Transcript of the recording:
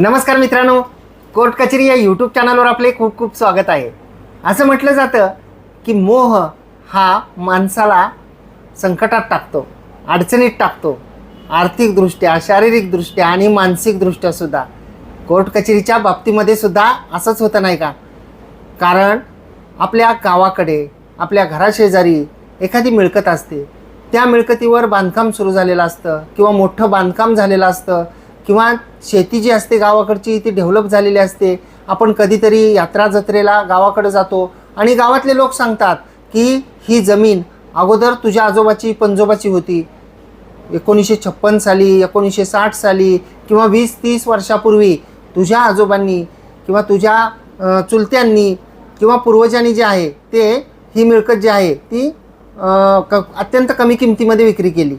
नमस्कार मित्रांनो कोर्ट कचेरी या यूट्यूब चॅनलवर आपले खूप खूप स्वागत आहे. असं म्हटलं जातं की मोह हा माणसाला संकटात टाकतो अडचणीत टाकतो आर्थिकदृष्ट्या शारीरिकदृष्ट्या आणि मानसिकदृष्ट्या सुद्धा. कोर्ट कचेरीच्या बाबतीमध्ये सुद्धा असंच होतं नाही का? कारण आपल्या गावाकडे आपल्या घराशेजारी एखादी मिळकत असते. त्या मिळकतीवर बांधकाम सुरू झालेलं असतं किंवा मोठं बांधकाम झालेलं असतं. किंवा शेती जी असते गावाकडची ती डेव्हलप झालेली असते. आपण कधीतरी यात्रा जत्रेला गावाकडे जातो. आणि गावातले लोक सांगतात की ही जमीन अगोदर तुझ्या आजोबाची पंजोबाची होती. एकोणीसशे छप्पन साली एकोणीसशे साठ साली किंवा वीस तीस वर्षापूर्वी तुझ्या आजोबांनी किंवा तुझ्या चुलत्यांनी किंवा पूर्वजांनी जे आहे ते ही मिळकत जी आहे ती क अत्यंत कमी किमतीमध्ये विक्री केली.